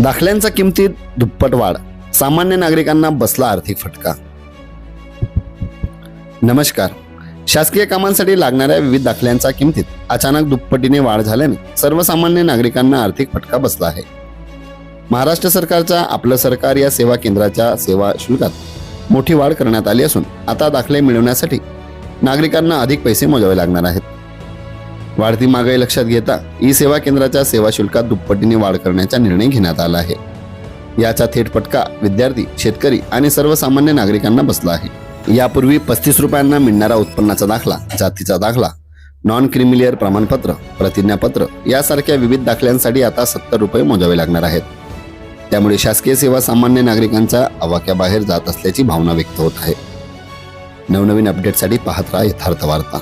दाखल्यांच्या किमतीत दुप्पट वाढ. सामान्य नागरिकांना बसला आर्थिक फटका. नमस्कार. शासकीय कामांसाठी लागणाऱ्या विविध दाखल्यांच्या किमतीत अचानक दुप्पटीने वाढ झाल्याने सर्वसामान्य नागरिकांना आर्थिक फटका बसला आहे. महाराष्ट्र सरकारच्या आपलं सरकार या सेवा केंद्राच्या सेवा शुल्कात मोठी वाढ करण्यात आली असून आता दाखले मिळवण्यासाठी नागरिकांना अधिक पैसे मोजावे लागणार आहेत. वाढती महागाई लक्षात घेता ई सेवा केंद्राच्या सेवा शुल्कात दुप्पटीने वाढ करण्याचा निर्णय घेण्यात आला आहे. याचा थेट फटका विद्यार्थी शेतकरी आणि सर्वसामान्य नागरिकांना बसला आहे. यापूर्वी पस्तीस रुपयांना मिळणारा उत्पन्नाचा दाखला जातीचा दाखला नॉन क्रिमिलियर प्रमाणपत्र प्रतिज्ञापत्र यासारख्या विविध दाखल्यांसाठी आता सत्तर रुपये मोजावे लागणार आहेत. त्यामुळे शासकीय सेवा सामान्य नागरिकांच्या आवाक्याबाहेर जात असल्याची भावना व्यक्त होत आहे. नवनवीन अपडेटसाठी पाहत राहा यथार्थ वार्ता.